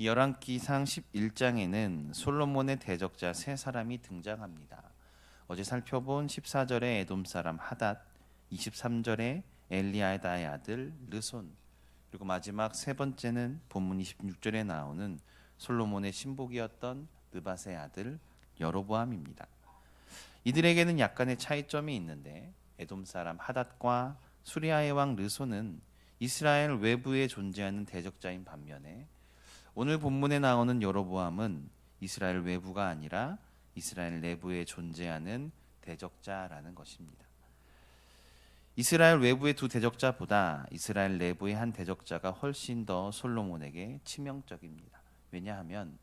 이 열왕기상 11장에는 솔로몬의 대적자 세 사람이 등장합니다. 어제 살펴본 14절의 에돔 사람 하닷, 23절의 엘리아다의 아들 르손, 그리고 마지막 세 번째는 본문 26절에 나오는 솔로몬의 신복이었던 느밧의 아들 여로보암입니다. 이들에게는 약간의 차이점이 있는데 에돔 사람 하닷과 수리아의 왕 르손은 이스라엘 외부에 존재하는 대적자인 반면에 오늘 본문에 나오는 여로보암은 이스라엘 외부가 아니라 이스라엘 내부에 존재하는 대적자라는 것입니다. 이스라엘 외부의 두 대적자보다 이스라엘 내부의 한 대적자가 훨씬 더 솔로몬에게 치명적입니다. 왜냐하면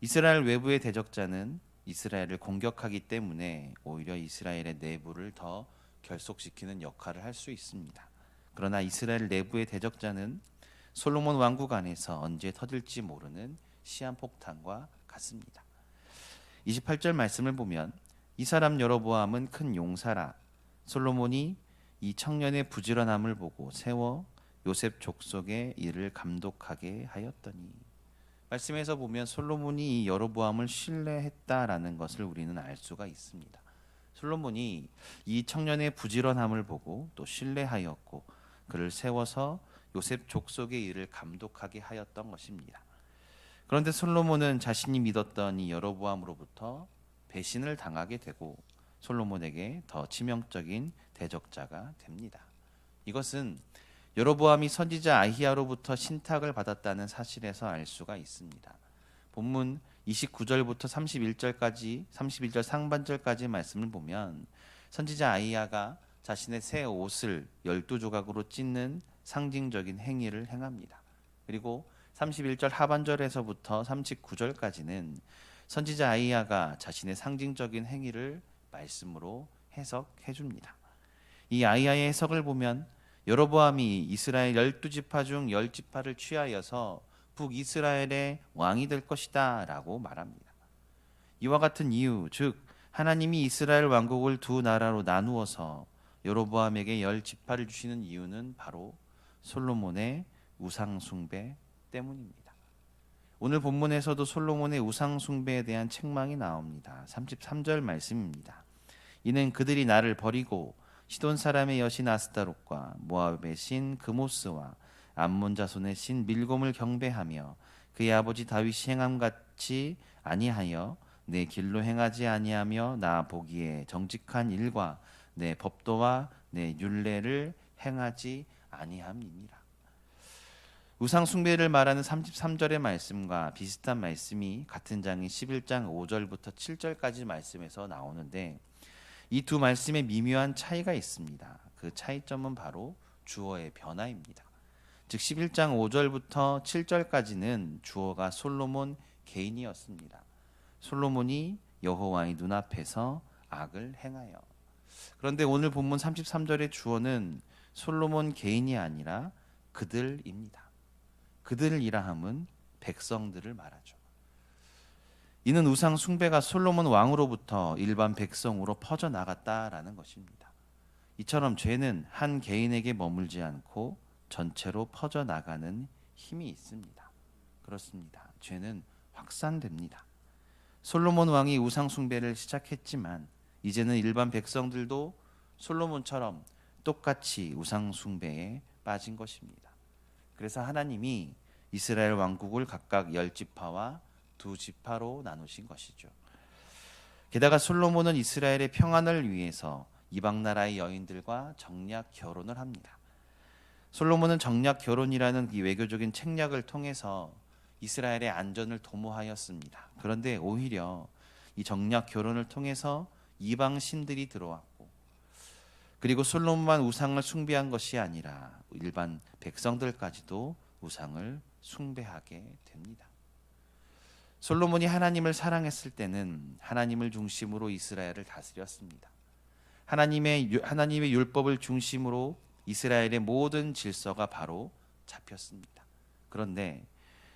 이스라엘 외부의 대적자는 이스라엘을 공격하기 때문에 오히려 이스라엘의 내부를 더 결속시키는 역할을 할 수 있습니다. 그러나 이스라엘 내부의 대적자는 솔로몬 왕국 안에서 언제 터질지 모르는 시한폭탄과 같습니다. 28절 말씀을 보면 이 사람 여로보암은 큰 용사라 솔로몬이 이 청년의 부지런함을 보고 세워 요셉 족속의 일을 감독하게 하였더니 말씀에서 보면 솔로몬이 이 여로보암을 신뢰했다라는 것을 우리는 알 수가 있습니다. 솔로몬이 이 청년의 부지런함을 보고 또 신뢰하였고 그를 세워서 요셉 족속의 일을 감독하게 하였던 것입니다. 그런데 솔로몬은 자신이 믿었던 이 여로보암으로부터 배신을 당하게 되고 솔로몬에게 더 치명적인 대적자가 됩니다. 이것은 여로보암이 선지자 아히야로부터 신탁을 받았다는 사실에서 알 수가 있습니다. 본문 29절부터 31절까지 31절 상반절까지 말씀을 보면 선지자 아히야가 자신의 새 옷을 열두 조각으로 찢는 상징적인 행위를 행합니다. 그리고 31절 하반절에서부터 39절까지는 선지자 아이야가 자신의 상징적인 행위를 말씀으로 해석해 줍니다. 이 아이야의 해석을 보면 여로보암이 이스라엘 열두 지파 중 열 지파를 취하여서 북이스라엘의 왕이 될 것이다 라고 말합니다. 이와 같은 이유, 즉 하나님이 이스라엘 왕국을 두 나라로 나누어서 여로보암에게 열 지파를 주시는 이유는 바로 솔로몬의 우상 숭배 때문입니다. 오늘 본문에서도 솔로몬의 우상 숭배에 대한 책망이 나옵니다. 33절 말씀입니다. 이는 그들이 나를 버리고 시돈 사람의 여신 아스타롯과 모압의 신 그모스와 암몬 자손의 신 밀곰을 경배하며 그의 아버지 다윗이 행함 같이 아니하여 내 길로 행하지 아니하며 나 보기에 정직한 일과 내 법도와 내 율례를 행하지 아니함이니라. 우상 숭배를 말하는 33절의 말씀과 비슷한 말씀이 같은 장인 11장 5절부터 7절까지 말씀에서 나오는데 이 두 말씀에 미묘한 차이가 있습니다. 그 차이점은 바로 주어의 변화입니다. 즉 11장 5절부터 7절까지는 주어가 솔로몬 개인이었습니다. 솔로몬이 여호와의 눈앞에서 악을 행하여 그런데 오늘 본문 33절의 주어는 솔로몬 개인이 아니라 그들입니다. 그들이라 함은 백성들을 말하죠. 이는 우상 숭배가 솔로몬 왕으로부터 일반 백성으로 퍼져 나갔다라는 것입니다. 이처럼 죄는 한 개인에게 머물지 않고 전체로 퍼져 나가는 힘이 있습니다. 그렇습니다. 죄는 확산됩니다. 솔로몬 왕이 우상 숭배를 시작했지만 이제는 일반 백성들도 솔로몬처럼 똑같이 우상 숭배에 빠진 것입니다. 그래서 하나님이 이스라엘 왕국을 각각 열 지파와 두 지파로 나누신 것이죠. 게다가 솔로몬은 이스라엘의 평안을 위해서 이방 나라의 여인들과 정략 결혼을 합니다. 솔로몬은 정략 결혼이라는 이 외교적인 책략을 통해서 이스라엘의 안전을 도모하였습니다. 그런데 오히려 이 정략 결혼을 통해서 이방 신들이 들어왔고 그리고 솔로몬만 우상을 숭배한 것이 아니라 일반 백성들까지도 우상을 숭배하게 됩니다. 솔로몬이 하나님을 사랑했을 때는 하나님을 중심으로 이스라엘을 다스렸습니다. 하나님의 하나님의 율법을 중심으로 이스라엘의 모든 질서가 바로 잡혔습니다. 그런데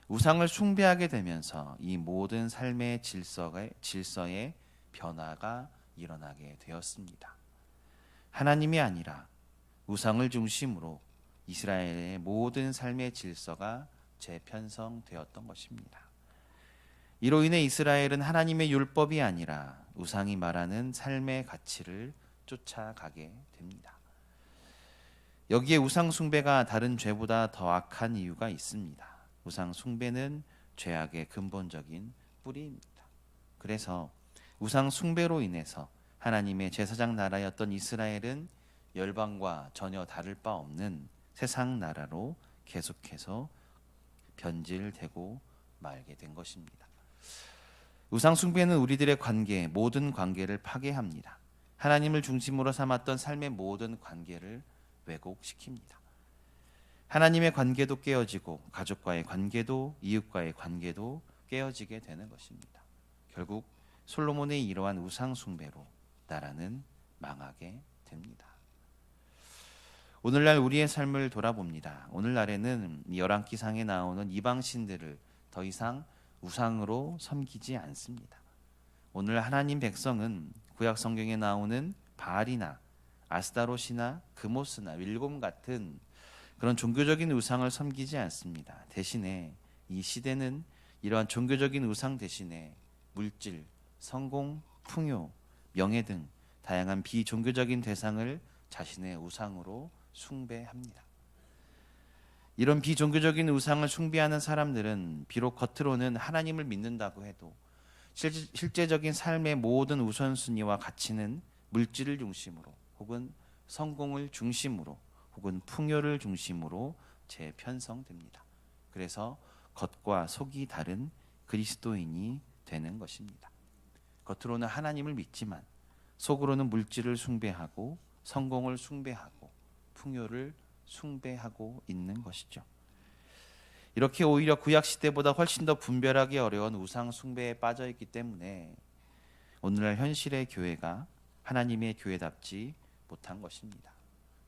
우상을 숭배하게 되면서 이 모든 삶의 질서의 질서의 변화가 일어나게 되었습니다. 하나님이 아니라 우상을 중심으로 이스라엘의 모든 삶의 질서가 재편성되었던 것입니다. 이로 인해 이스라엘은 하나님의 율법이 아니라 우상이 말하는 삶의 가치를 쫓아가게 됩니다. 여기에 우상 숭배가 다른 죄보다 더 악한 이유가 있습니다. 우상 숭배는 죄악의 근본적인 뿌리입니다. 그래서 우상 숭배로 인해서 하나님의 제사장 나라였던 이스라엘은 열방과 전혀 다를 바 없는 세상 나라로 계속해서 변질되고 말게 된 것입니다. 우상 숭배는 우리들의 관계, 모든 관계를 파괴합니다. 하나님을 중심으로 삼았던 삶의 모든 관계를 왜곡시킵니다. 하나님의 관계도 깨어지고 가족과의 관계도 이웃과의 관계도 깨어지게 되는 것입니다. 결국 솔로몬의 이러한 우상 숭배로 나라는 망하게 됩니다. 오늘날 우리의 삶을 돌아봅니다. 오늘날에는 열왕기상에 나오는 이방 신들을 더 이상 우상으로 섬기지 않습니다. 오늘 하나님 백성은 구약 성경에 나오는 바알이나 아스타롯이나 그모스나 윌곰 같은 그런 종교적인 우상을 섬기지 않습니다. 대신에 이 시대는 이러한 종교적인 우상 대신에 물질, 성공, 풍요, 명예 등 다양한 비종교적인 대상을 자신의 우상으로 숭배합니다. 이런 비종교적인 우상을 숭배하는 사람들은 비록 겉으로는 하나님을 믿는다고 해도 실제 적인 삶의 모든 우선순위와 가치는 물질을 중심으로 혹은 성공을 중심으로 혹은 풍요를 중심으로 재편성됩니다. 그래서 겉과 속이 다른 그리스도인이 되는 것입니다. 겉으로는 하나님을 믿지만 속으로는 물질을 숭배하고 성공을 숭배하고 풍요를 숭배하고 있는 것이죠. 이렇게 오히려 구약 시대보다 훨씬 더 분별하기 어려운 우상 숭배에 빠져 있기 때문에 오늘날 현실의 교회가 하나님의 교회답지 못한 것입니다.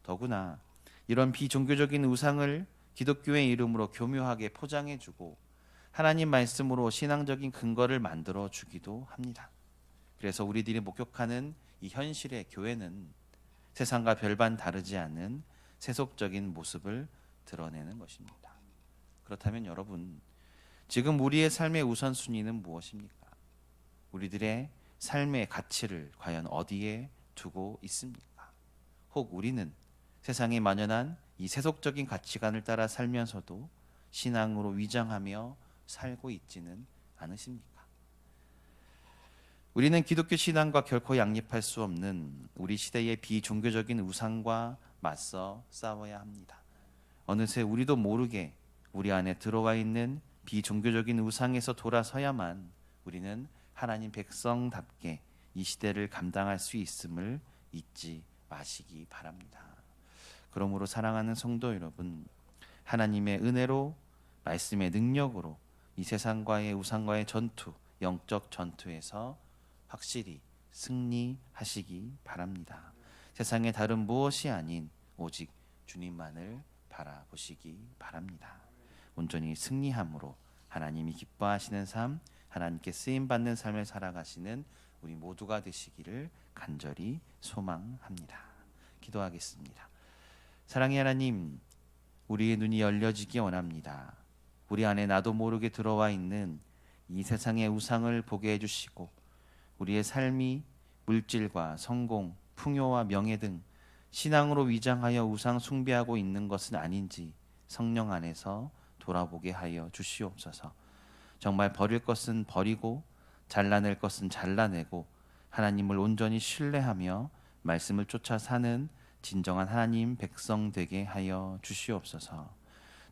더구나 이런 비종교적인 우상을 기독교의 이름으로 교묘하게 포장해 주고 하나님 말씀으로 신앙적인 근거를 만들어 주기도 합니다. 그래서 우리들이 목격하는 이 현실의 교회는 세상과 별반 다르지 않은 세속적인 모습을 드러내는 것입니다. 그렇다면 여러분, 지금 우리의 삶의 우선순위는 무엇입니까? 우리들의 삶의 가치를 과연 어디에 두고 있습니까? 혹 우리는 세상에 만연한 이 세속적인 가치관을 따라 살면서도 신앙으로 위장하며 살고 있지는 않으십니까? 우리는 기독교 신앙과 결코 양립할 수 없는 우리 시대의 비종교적인 우상과 맞서 싸워야 합니다. 어느새 우리도 모르게 우리 안에 들어와 있는 비종교적인 우상에서 돌아서야만 우리는 하나님 백성답게 이 시대를 감당할 수 있음을 잊지 마시기 바랍니다. 그러므로 사랑하는 성도 여러분, 하나님의 은혜로 말씀의 능력으로 이 세상과의 우상과의 전투, 영적 전투에서 확실히 승리하시기 바랍니다. 세상의 다른 무엇이 아닌 오직 주님만을 바라보시기 바랍니다. 온전히 승리함으로 하나님이 기뻐하시는 삶, 하나님께 쓰임 받는 삶을 살아가시는 우리 모두가 되시기를 간절히 소망합니다. 기도하겠습니다. 사랑의 하나님, 우리의 눈이 열려지기 원합니다. 우리 안에 나도 모르게 들어와 있는 이 세상의 우상을 보게 해주시고 우리의 삶이 물질과 성공, 풍요와 명예 등 신앙으로 위장하여 우상 숭배하고 있는 것은 아닌지 성령 안에서 돌아보게 하여 주시옵소서. 정말 버릴 것은 버리고 잘라낼 것은 잘라내고 하나님을 온전히 신뢰하며 말씀을 쫓아 사는 진정한 하나님 백성 되게 하여 주시옵소서.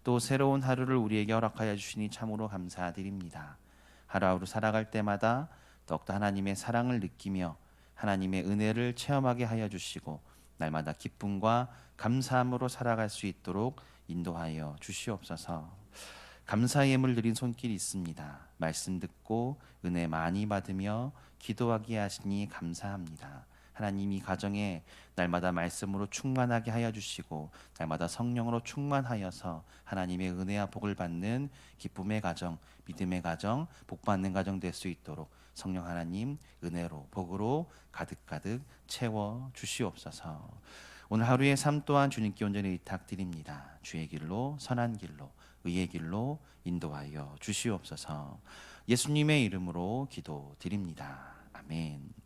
또 새로운 하루를 우리에게 허락하여 주시니 참으로 감사드립니다. 하루하루 살아갈 때마다 더욱더 하나님의 사랑을 느끼며 하나님의 은혜를 체험하게 하여 주시고 날마다 기쁨과 감사함으로 살아갈 수 있도록 인도하여 주시옵소서. 감사의 예물 드린 손길이 있습니다. 말씀 듣고 은혜 많이 받으며 기도하게 하시니 감사합니다. 하나님 이 가정에 날마다 말씀으로 충만하게 하여 주시고 날마다 성령으로 충만하여서 하나님의 은혜와 복을 받는 기쁨의 가정, 믿음의 가정, 복 받는 가정 될 수 있도록 성령 하나님 은혜로 복으로 가득가득 채워 주시옵소서. 오늘 하루의 삶 또한 주님께 온전히 의탁드립니다. 주의 길로 선한 길로 의의 길로 인도하여 주시옵소서. 예수님의 이름으로 기도드립니다. 아멘.